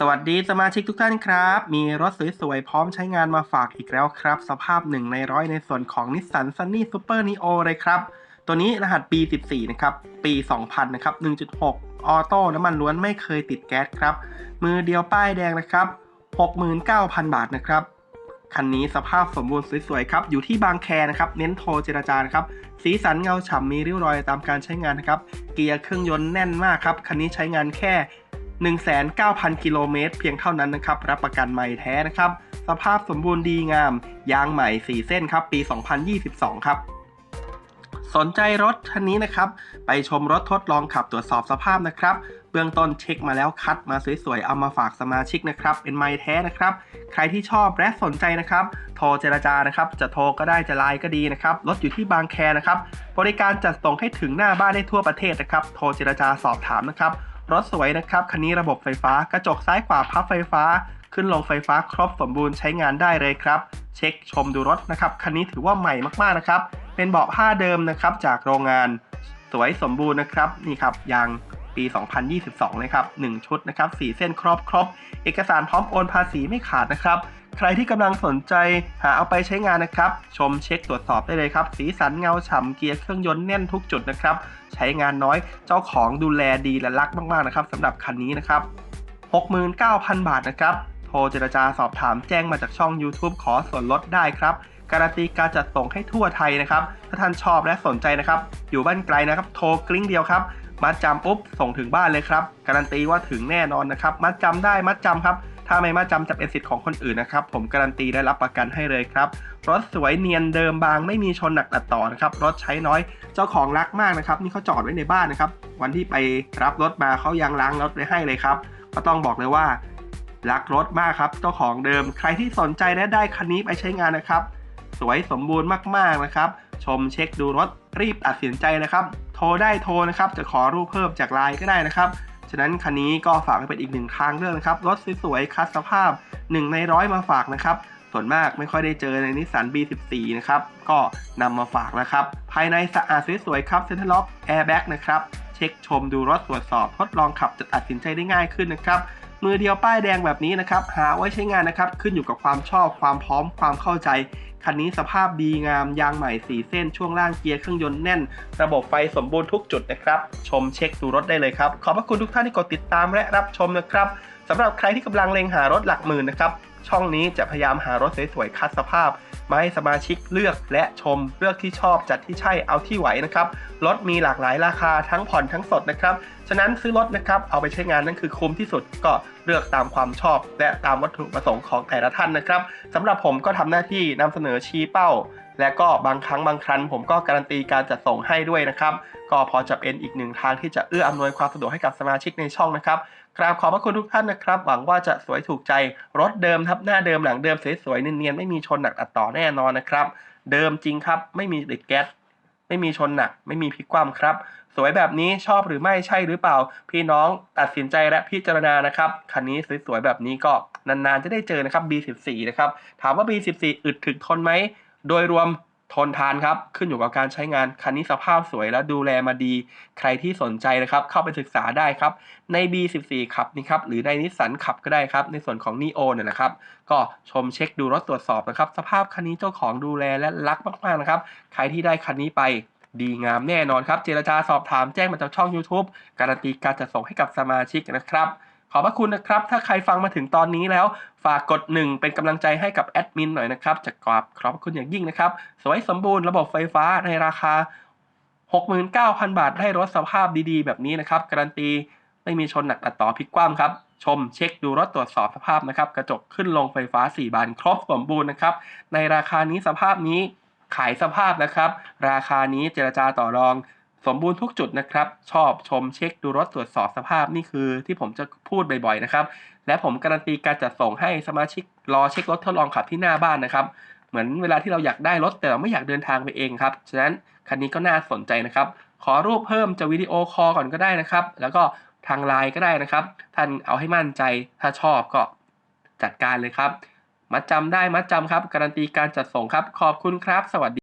สวัสดีสมาชิกทุกท่านครับ มีรถสวยๆ พร้อมใช้งานมาฝากอีกแล้วครับ สภาพหนึ่งในร้อยในส่วนของ Nissan Sunny Super Neo เลยครับ ตัวนี้รหัสปี 14 นะครับ ปี 2000 นะครับ 1.6 ออโต้น้ำมันล้วนไม่เคยติดแก๊สครับ มือเดียวป้ายแดงนะครับ 69,000 บาทนะครับ คันนี้สภาพสมบูรณ์สวยๆ ครับ อยู่ที่บางแคนะครับ เน้นโทรเจรจาครับ สีสันเงาฉ่ำมีริ้วรอยตามการใช้งานนะครับ เกียร์เครื่องยนต์แน่นมากครับ คันนี้ใช้งานแค่ 19,000 กิโลเมตรเพียงเท่านั้นนะครับ รับประกันใหม่แท้นะครับ สภาพสมบูรณ์ดีงาม ยางใหม่ 4 เส้นครับ ปี 2022 ครับสนใจรถคันนี้นะครับ ไปชมรถทดลองขับตรวจสอบสภาพนะครับ เบื้องต้นเช็คมาแล้วคัดมาสวยๆ เอามาฝากสมาชิกนะครับ เป็นไม้แท้นะครับ ใครที่ชอบและสนใจนะครับ โทรเจรจานะครับ จะโทรก็ได้จะไลน์ก็ดีนะครับ รถอยู่ที่บางแคนะครับ บริการจัดส่งให้ถึงหน้าบ้านได้ทั่วประเทศนะครับ โทรเจรจาสอบถามนะครับ รถสวยนะครับ คันนี้ระบบไฟฟ้ากระจกซ้ายขวาพับไฟฟ้า ขึ้นลงไฟฟ้าครบสมบูรณ์ใช้งานได้เลยครับ เช็คชมดูรถนะครับ คันนี้ถือว่าใหม่มากๆนะครับ เป็นเบาะผ้าเดิมนะครับจากโรงงาน สวยสมบูรณ์นะครับ นี่ครับยาง ปี 2022 เลยครับ 1 ชุดนะครับ 4 เส้นครอบครบ เอกสารพร้อมโอนภาษีไม่ขาดนะครับ ใครที่กำลังสนใจหาเอาไปใช้งานนะครับ ชมเช็คตรวจสอบได้เลยครับ สีสันเงาฉ่ำเกียร์เครื่องยนต์แน่นทุกจุดนะครับ ใช้งานน้อยเจ้าของดูแลดีและรักมากๆนะครับสำหรับคันนี้นะครับ 69,000 บาทนะครับโทรเจรจาสอบถามแจ้งมาจากช่อง YouTube ขอส่วนลดได้ครับการันตีการจัดส่งให้ทั่วไทยนะครับ ถ้าท่านชอบและสนใจนะครับ อยู่บ้านไกลนะครับ โทรกริ้งเดียวครับ มัดจำปุ๊บส่งถึงบ้านเลยครับ การันตีว่าถึงแน่นอนนะครับ มัดจำได้มัดจำครับถ้าไม่มัดจำจะเป็นสิทธิ์ของคนอื่นนะครับ ผมการันตีได้รับประกันให้เลยครับ รถสวยเนียนเดิมบางไม่มีชนหนักตัดต่อนะครับ รถใช้น้อยเจ้าของรักมากนะครับ นี่เขาจอดไว้ในบ้านนะครับ วันที่ไปรับรถมาเขายังล้างรถไว้ให้เลยครับ ก็ต้องบอกเลยว่า รักรถมากครับ เจ้าของเดิม ใครที่สนใจและได้คันนี้ไปใช้งานนะครับ สวยสมบูรณ์มากๆนะครับ ชมเช็คดูรถรีบตัดสินใจนะครับ โทรได้โทรนะครับ จะขอรูปเพิ่มจากไลน์ก็ได้นะครับ ฉะนั้นคันนี้ก็ฝากให้เป็นอีกหนึ่งทางเลือกนะครับ รถสวยๆคัดสภาพ 1 ในร้อยมาฝากนะครับ ส่วนมากไม่ค่อยได้เจอในนิสสัน B14 นะครับ ก็นำมาฝากนะครับ ภายในสะอาดสวยๆครับเซ็นทรัลล็อกแอร์แบ็กนะครับ เช็คชมดูรถตรวจสอบทดลองขับจะตัดสินใจได้ง่ายขึ้นนะครับมือเดียวป้ายแดงแบบนี้นะครับ หาไว้ใช้งานนะครับ ขึ้นอยู่กับความชอบความพร้อมความเข้าใจ คันนี้สภาพดีงาม ยางใหม่สีเส้นช่วงล่างเกียร์เครื่องยนต์แน่น ระบบไฟสมบูรณ์ทุกจุดนะครับ ชมเช็คดูรถได้เลยครับ ขอบพระคุณทุกท่านที่กดติดตามและรับชมนะครับ สำหรับใครที่กำลังเล็งหารถหลักหมื่นนะครับ ช่องนี้จะพยายามหารถสวยๆคัดสภาพ มาให้สมาชิกเลือกและชมเลือกที่ชอบจัดที่ใช่เอาที่ไหวนะครับ รถมีหลากหลายราคาทั้งผ่อนทั้งสดนะครับ ฉะนั้นซื้อรถนะครับเอาไปใช้งานนั่นคือคุ้มที่สุดก็เลือกตามความชอบ และตามวัตถุประสงค์ของแต่ละท่านนะครับสำหรับผมก็ทำหน้าที่นำเสนอชี้เป้า และก็บางครั้งบางครั้งผมก็การันตีการจัดส่งให้ด้วยนะครับ ก็พอจะเป็นอีกหนึ่งทางที่จะเอื้ออำนวยความสะดวกให้กับสมาชิกในช่องนะครับกราบขอบพระคุณทุกท่านนะครับ หวังว่าจะสวยถูกใจรถเดิมทับหน้าเดิมหลังเดิมสวยๆเนียนๆไม่มีชนหนักอัดต่อแน่นอนนะครับ เดิมจริงครับ ไม่มีติดแก๊สไม่มีชนหนัก ไม่มีพลิกคว่ำครับ สวยแบบนี้ชอบหรือไม่ใช่หรือเปล่า พี่น้องตัดสินใจและพิจารณานะครับคันนี้สวยๆแบบนี้ก็นานๆจะได้เจอนะครับ B14 นะครับถามว่า B14 อึดถึกทนไหม โดยรวมทนทานครับ ขึ้นอยู่กับการใช้งานคันนี้สภาพสวยและดูแลมาดี ใครที่สนใจนะครับ เข้าไปศึกษาได้ครับ ใน B14 ขับนี่ครับ หรือในนิสสันขับก็ได้ครับ ในส่วนของ Neo เนี่ยนะครับ ก็ชมเช็คดูรถตรวจสอบนะครับ สภาพคันนี้เจ้าของดูแลและรักมากๆนะครับ ใครที่ได้คันนี้ไปดีงามแน่นอนครับ เจรจาสอบถามแจ้งมาจากช่อง YouTube การันตีการจัดส่งให้กับสมาชิกนะครับ อบพระคุณนะครับ ถ้าใครฟังมาถึงตอนนี้แล้ว ฝากกด 1 เป็นกำลังใจให้กับแอดมินหน่อยนะครับจะกราบขอบพระคุณอย่างยิ่งนะครับ สวยสมบูรณ์ระบบไฟฟ้าในราคา 69,000 บาทได้รถสภาพดีๆ แบบนี้นะครับ การันตีไม่มีชนหนักตัดต่อพลิกคว่ำครับ ชมเช็คดูรถตรวจสอบสภาพนะครับ กระจกขึ้นลงไฟฟ้า 4 บานครบสมบูรณ์นะครับ ในราคานี้สภาพนี้ขายสภาพนะครับ ราคานี้เจรจาต่อรอง สมบูรณ์ทุกจุดนะครับ ชอบชมเช็คดูรถตรวจสอบสภาพนี่คือที่ผมจะพูดบ่อยๆนะครับ และผมการันตีการจัดส่งให้สมาชิกรอเช็ครถทดลองขับที่หน้าบ้านนะครับ เหมือนเวลาที่เราอยากได้รถแต่เราไม่อยากเดินทางไปเองครับ ฉะนั้นคันนี้ก็น่าสนใจนะครับ ขอรูปเพิ่มจะวิดีโอคอลก่อนก็ได้นะครับ แล้วก็ทางไลน์ก็ได้นะครับ ท่านเอาให้มั่นใจถ้าชอบก็จัดการเลยครับ มัดจำได้มัดจำครับ การันตีการจัดส่งครับ ขอบคุณครับ สวัสดี